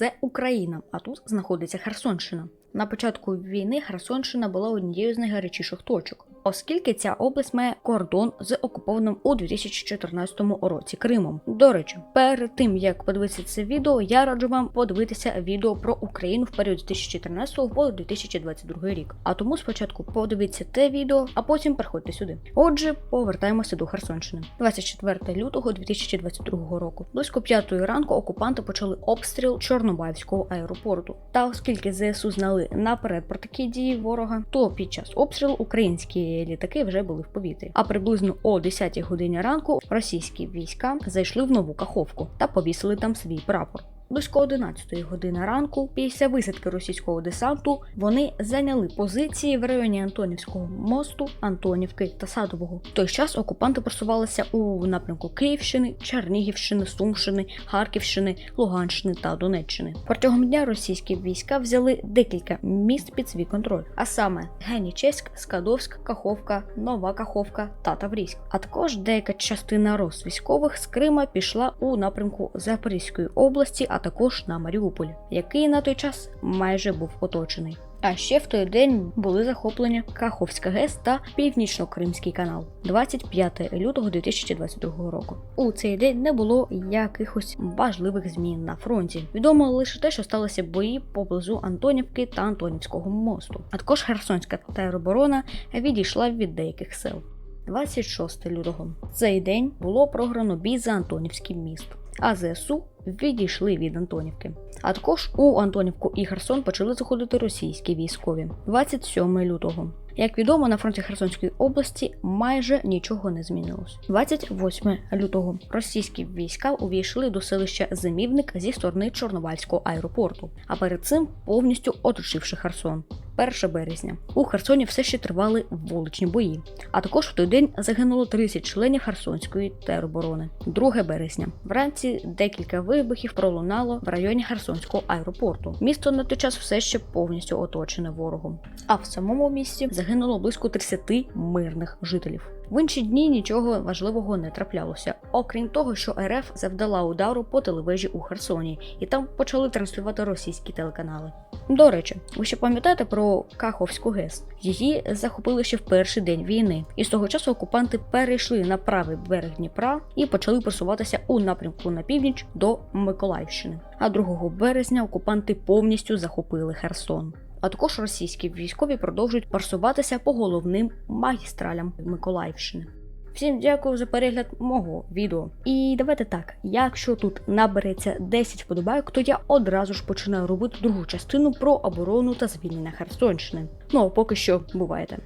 це Україна, а тут знаходиться Херсонщина. На початку війни Херсонщина була однією з найгарячіших точок, оскільки ця область має кордон з окупованим у 2014 році Кримом. До речі, перед тим як подивитися це відео, я раджу вам подивитися відео про Україну в період з 2014 по 2022 рік. А тому спочатку подивіться те відео, а потім приходьте сюди. Отже, повертаємося до Херсонщини. 24 лютого 2022 року. Близько 5 ранку окупанти почали обстріл Чорнобаївського аеропорту. Та оскільки ЗСУ знали наперед про такі дії ворога, то під час обстрілу українські літаки вже були в повітрі. А приблизно о 10 годині ранку російські війська зайшли в нову каховку та повісили там свій прапор. Близько 11 години ранку, після висадки російського десанту, вони зайняли позиції в районі Антонівського мосту, Антонівки та Садового. В той час окупанти просувалися у напрямку Київщини, Чернігівщини, Сумщини, Харківщини, Луганщини та Донеччини. Протягом дня російські війська взяли декілька міст під свій контроль, а саме Генічеськ, Скадовськ, Каховка, Нова Каховка та Таврійськ. А також деяка частина рос військових з Крима пішла у напрямку Запорізької області, а також на Маріуполь, який на той час майже був оточений. А ще в той день були захоплені Каховська ГЕС та Північно-Кримський канал 25 лютого 2022 року. У цей день не було якихось важливих змін на фронті. Відомо лише те, що сталися бої поблизу Антонівки та Антонівського мосту. А також Херсонська тероборона відійшла від деяких сел. 26 лютого. Цей день було програно бій за Антонівський міст, а ЗСУ відійшли від Антонівки. А також у Антонівку і Херсон почали заходити російські військові. 27 лютого. Як відомо, на фронті Херсонської області майже нічого не змінилось. 28 лютого російські війська увійшли до селища Зимівник зі сторони Чорнобальського аеропорту, а перед цим повністю оточивши Херсон. 1 березня у Херсоні все ще тривали вуличні бої. А також в той день загинуло 30 членів Херсонської тероборони. 2 березня вранці декілька вибухів пролунало в районі Херсонського аеропорту. Місто на той час все ще повністю оточене ворогом. А в самому місті загинуло близько 30 мирних жителів. В інші дні нічого важливого не траплялося, окрім того, що РФ завдала удару по телевежі у Херсоні, і там почали транслювати російські телеканали. До речі, ви ще пам'ятаєте про Каховську ГЕС? Її захопили ще в перший день війни, і з того часу окупанти перейшли на правий берег Дніпра і почали просуватися у напрямку на північ до Миколаївщини. А 2 березня окупанти повністю захопили Херсон. А також російські військові продовжують парсуватися по головним магістралям Миколаївщини. Всім дякую за перегляд мого відео. І давайте так, якщо тут набереться 10 вподобайок, то я одразу ж починаю робити другу частину про оборону та звільнення Херсонщини. Ну а поки що бувайте.